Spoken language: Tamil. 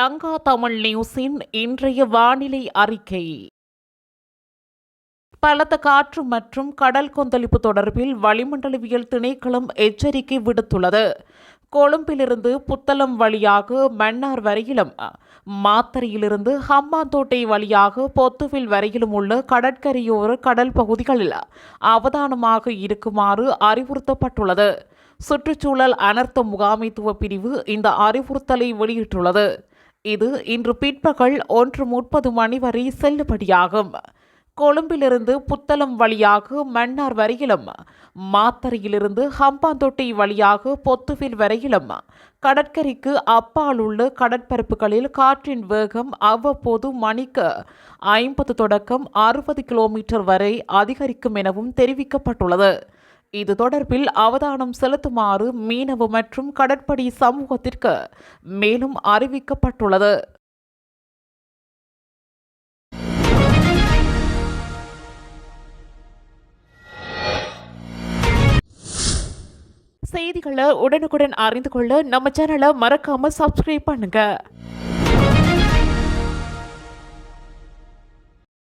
லங்கா தமிழ் நியூஸின் இன்றைய வானிலை அறிக்கை. பலத்த காற்று மற்றும் கடல் கொந்தளிப்பு தொடர்பில் வளிமண்டலவியல் திணைக்களம் எச்சரிக்கை விடுத்துள்ளது. கொழும்பிலிருந்து புத்தளம் வழியாக மன்னார் வரையிலும் மாத்தறையிலிருந்து ஹம்மாந்தோட்டை வழியாக பொத்துவில் வரையிலும் உள்ள கடற்கரையோர கடல் பகுதிகளில் அவதானமாக இருக்குமாறு அறிவுறுத்தப்பட்டுள்ளது. சுற்றுச்சூழல் அனர்த்த முகாமைத்துவ பிரிவு இந்த அறிவுறுத்தலை வெளியிட்டுள்ளது. இது இன்று பிற்பகல் ஒன்று முப்பது மணி வரை செல்லுபடியாகும். கொழும்பிலிருந்து புத்தளம் வழியாக மன்னார் வரையிலும் மாத்தறையிலிருந்து ஹம்பாந்தொட்டி வழியாக பொத்துவில் வரையிலும் கடற்கரைக்கு அப்பால் உள்ள கடற்பரப்புகளில் காற்றின் வேகம் அவ்வப்போது மணிக்கு ஐம்பது தொடக்கம் அறுபது கிலோமீட்டர் வரை அதிகரிக்கும் எனவும் தெரிவிக்கப்பட்டுள்ளது. இது தொடர்பில் அவதானம் செலுத்துமாறு மீனவ மற்றும் கடற்படை சமூகத்திற்கு மேலும் அறிவிக்கப்பட்டுள்ளது. செய்திகளை உடனுக்குடன் அறிந்து கொள்ள நம்ம சேனலை மறக்காம சப்ஸ்கிரைப் பண்ணுங்க.